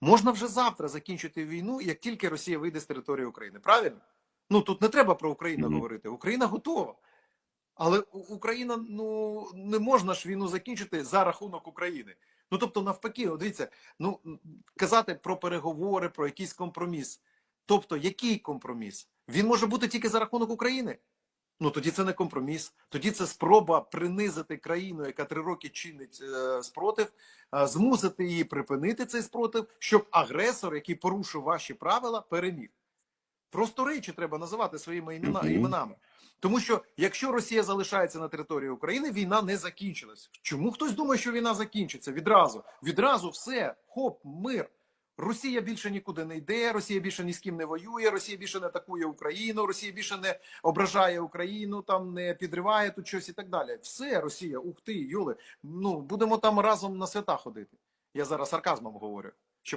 Можна вже завтра закінчити війну, як тільки Росія вийде з території України. Правильно? Ну тут не треба про Україну Мгм. говорити. Україна готова. Але Україна ну не можна ж війну закінчити за рахунок України. Ну тобто, навпаки, дивіться, ну казати про переговори, про якийсь компроміс. Тобто, який компроміс? Він може бути тільки за рахунок України. Ну тоді це не компроміс. Тоді це спроба принизити країну, яка три роки чинить е, спротив, е, змусити її припинити цей спротив, щоб агресор, який порушив ваші правила, переміг. Просто речі треба називати своїми імена, іменами. Тому що якщо Росія залишається на території України, війна не закінчилась. Чому хтось думає, що війна закінчиться відразу? Відразу все, хоп, мир. Росія більше нікуди не йде, Росія більше ні з ким не воює, Росія більше не атакує Україну, Росія більше не ображає Україну, там не підриває тут щось і так далі. Все, Росія, ух ти, Юли. Ну будемо там разом на свята ходити. Я зараз сарказмом говорю.